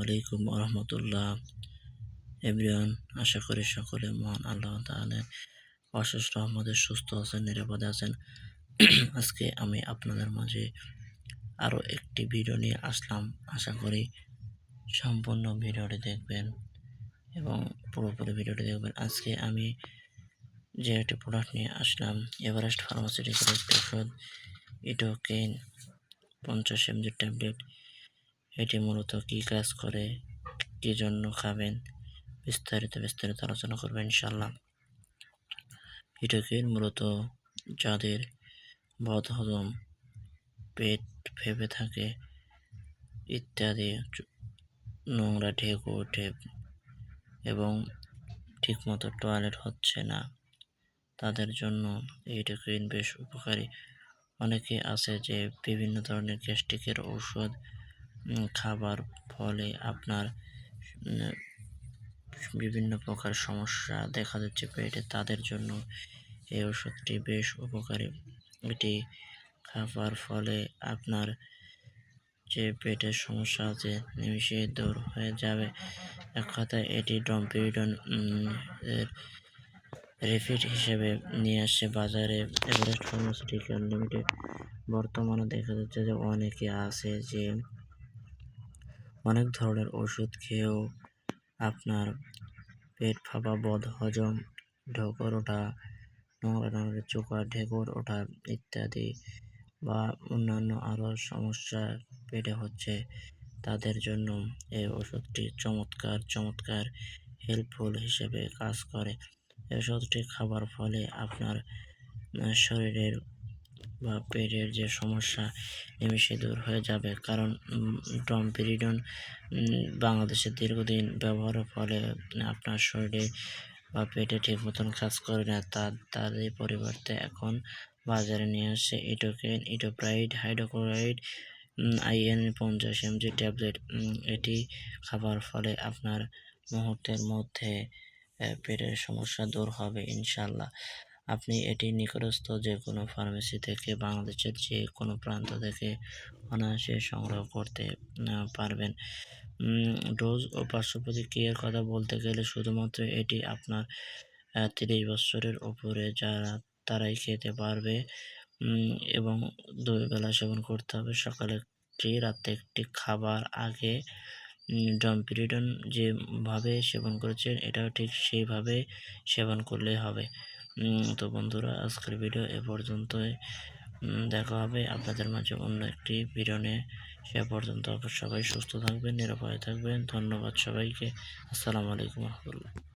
আলাইকুম রহমতুল্লাহ এভরিওয়ান, আশা করি সকলে মহান আল্লাহ তাআলা অশেষ রহমতে সুস্থ আছেন, নিরাপদে আছেন। আজকে আমি আপনাদের মাঝে আরও একটি ভিডিও নিয়ে আসলাম। আশা করি সম্পূর্ণ ভিডিওটি দেখবেন এবং পুরোপুরি ভিডিওটি দেখবেন। আজকে আমি যে একটি প্রোডাক্ট নিয়ে আসলাম এভারেস্ট ফার্মাসিউটিক্যাল ওষুধ ইটোকেন পঞ্চাশ এমজি ট্যাবলেট এটি মূলত কী কাজ করে, কী জন্য খাবেন, বিস্তারিত বিস্তারিত আলোচনা করবেন ইনশাল্লাহ ইটোকিন মূলত যাদের বদহজম পেট ফেপে থাকে ইত্যাদি নোংরা ঢেকে ওঠে এবং ঠিকমতো টয়লেট হচ্ছে না, তাদের জন্য এই এইটোকিন বেশ উপকারী। অনেকে আছে যে বিভিন্ন ধরনের গ্যাস্ট্রিকের ঔষধ খাবার ফলে আপনার বিভিন্ন প্রকার সমস্যা দেখা যাচ্ছে পেটে। তাদের জন্য এই ওষুধটি বেশ উপকারী। এটি খাবার ফলে আপনার যে পেটের সমস্যা আছে নিমিশে দূর হয়ে যাবে। এক কথায় এটি ডম্পিডন রেফিট হিসেবে নিয়ে আসছে বাজারে। এভারেস্ট ফার্মাসিউটিক্যাল লিমিটেড বর্তমানে দেখা যাচ্ছে যে অনেকে আছে যে অনেক ধরনের ওষুধ খেয়েও আপনার পেট ফাঁপা, বদ, হজম, ঢোকর ওঠা, নোংরা নোংরা চোখা, ঢেকর ওঠা ইত্যাদি বা অন্যান্য আরও সমস্যা পেটে হচ্ছে, তাদের জন্য এই ওষুধটি চমৎকার চমৎকার হেল্পফুল হিসেবে কাজ করে। এই ওষুধটি খাবার ফলে আপনার শরীরের বা পেটের যে সমস্যা নিমিশে দূর হয়ে যাবে। কারণ ডমপিরিডন বাংলাদেশে দীর্ঘদিন ব্যবহারের ফলে আপনার শরীরে বা পেটে ঠিক মতন কাজ করে না। তার তাদের পরিবর্তে এখন বাজারে নিয়ে আসছে ইটোকেন, ইটোপ্রাইড, হাইড্রোক্লোরাইড আইএন পঞ্চাশ এমজি ট্যাবলেট। এটি খাবার ফলে আপনার মুহূর্তের মধ্যে পেটের সমস্যা দূর হবে ইনশাল্লাহ আপনি এটি নিকটস্থ যে কোনো ফার্মেসি থেকে, বাংলাদেশের যে কোনো প্রান্ত থেকে অনায়াসে সংগ্রহ করতে পারবেন। ডোজ ও পার্শ্ব প্রতিক্রিয়ার কথা বলতে গেলে শুধুমাত্র এটি আপনার তিরিশ বছরের উপরে যারা, তারাই খেতে পারবে। এবং দুই বেলা সেবন করতে হবে সকালে একটি, রাতে একটি খাবার আগে। ডমপিরিডন যেভাবে সেবন করেছেন, এটাও ঠিক সেইভাবে সেবন করলেই হবে। তো বন্ধুরা, আজকের ভিডিও এ পর্যন্তই। দেখা হবে আপনাদের মাঝে অন্য একটি ভিডিও নিয়ে। সে পর্যন্ত সবাই সুস্থ থাকবেন, নিরাপদে থাকবেন। ধন্যবাদ সবাইকে। আসসালামু আলাইকুম রহমতুল্লাহ।